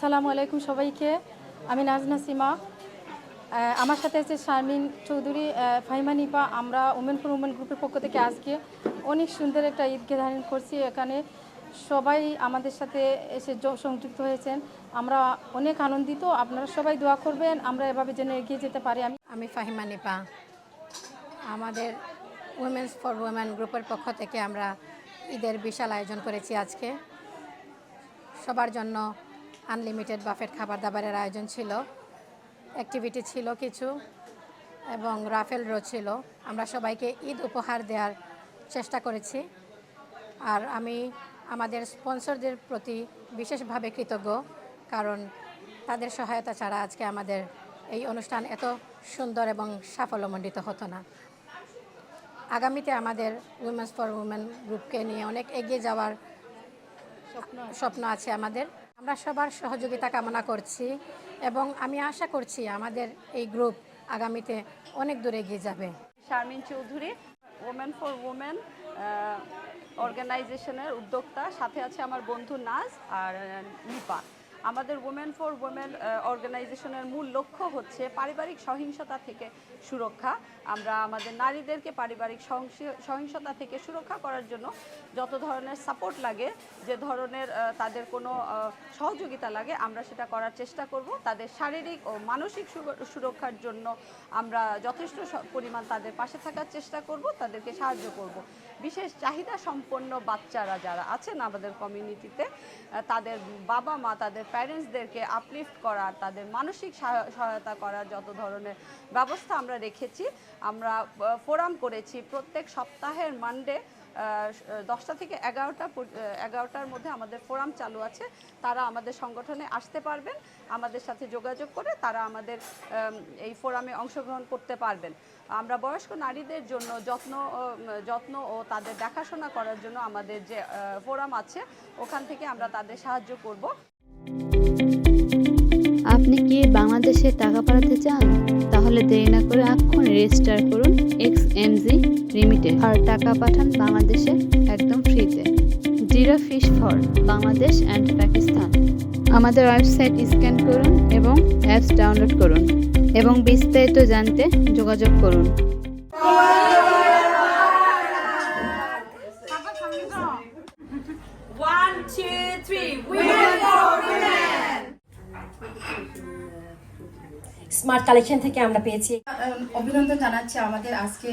সালামু আলাইকুম সবাইকে। আমি নাজনা সিমা। আমার সাথে আছে শারমিন চৌধুরী ফাইমা নিপা। আমরা ওমেন ফর ওমেন গ্রুপের পক্ষ থেকে আজকে অনেক সুন্দর একটা ঈদকে ধারণ করছি। এখানে সবাই আমাদের সাথে এসে সংযুক্ত হয়েছেন। আমরা অনেক আনন্দিত। আপনারা সবাই দোয়া করবেন। আমরা এভাবে যেন এগিয়ে যেতে পারি। আমি আমি ফাহিমা নিপা। আমাদের উইমেন্স ফর উইমেন গ্রুপের পক্ষ থেকে আমরা ঈদের বিশাল আয়োজন করেছি আজকে। সবার জন্য আনলিমিটেড বাফেট খাবার দাবারের আয়োজন ছিল। অ্যাক্টিভিটি ছিল কিছু এবং রাফেল রো ছিল। আমরা সবাইকে ঈদ উপহার দেওয়ার চেষ্টা করেছি। আর আমি আমাদের স্পন্সরদের প্রতি বিশেষভাবে কৃতজ্ঞ, কারণ তাদের সহায়তা ছাড়া আজকে আমাদের এই অনুষ্ঠান এত সুন্দর এবং সাফল্যমণ্ডিত হতো না। আগামীতে আমাদের উইমেন্স ফর উমেন গ্রুপকে নিয়ে অনেক এগিয়ে যাওয়ার স্বপ্ন আছে। আমাদের। আমরা সবার সহযোগিতা কামনা করছি এবং আমি আশা করছি আমাদের এই গ্রুপ আগামীতে অনেক দূর এগিয়ে যাবে। Sharmin Chowdhury women for women অর্গানাইজেশনের উদ্যোক্তা সাথে আছে আমার বন্ধু নাজ আর নিপা। আমাদের ওমেন ফর ওমেন অর্গানাইজেশনের মূল লক্ষ্য হচ্ছে পারিবারিক সহিংসতা থেকে সুরক্ষা। আমরা আমাদের নারীদেরকে পারিবারিক সহিংস- সহিংসতা থেকে সুরক্ষা করার জন্য যত ধরনের সাপোর্ট লাগে, যে ধরনের তাদের কোনো সহযোগিতা লাগে, আমরা সেটা করার চেষ্টা করব। তাদের শারীরিক ও মানসিক সুরক্ষার জন্য আমরা যথেষ্ট পরিমাণ তাদের পাশে থাকার চেষ্টা করব, তাদেরকে সাহায্য করব। বিশেষ চাহিদা সম্পন্ন বাচ্চারা যারা আছেন আমাদের কমিউনিটিতে তাদের বাবা মা তাদের প্যারেন্টসদেরকে আপলিফ্ট করা, তাদের মানসিক সহায়- সহায়তা করার যত ধরনের ব্যবস্থা আমরা রেখেছি, আমরা ফোরাম করেছি প্রত্যেক সপ্তাহের মানডে দশটা থেকে এগারোটা এগারোটার মধ্যে আমাদের ফোরাম চালু আছে। তারা আমাদের সংগঠনে আসতে পারবেন, আমাদের সাথে যোগাযোগ করে তারা আমাদের এই ফোরামে অংশগ্রহণ করতে পারবেন। আমরা বয়স্ক নারীদের জন্য যত্ন যত্ন ও তাদের দেখাশোনা করার জন্য আমাদের যে ফোরাম আছে, ওখান থেকে আমরা তাদের সাহায্য করব। আপনি কি বাংলাদেশে টাকা পাঠাতে চান? তাহলে দেরি না করে এক্ষুনি রেজিস্টার করুন এক্স এমজি লিমিটেড আর টাকা পাঠান বাংলাদেশে একদম ফ্রিতে zero fees for Bangladesh and Pakistan আমাদের ওয়েবসাইট স্ক্যান করুন এবং অ্যাপস ডাউনলোড করুন। এবং বিস্তারিত জানতে যোগাযোগ করুন। One, two, three. Women for women. Smart collection থেকে আমরা পেয়েছি। অভিনন্দন জানাচ্ছি আমাদের আজকে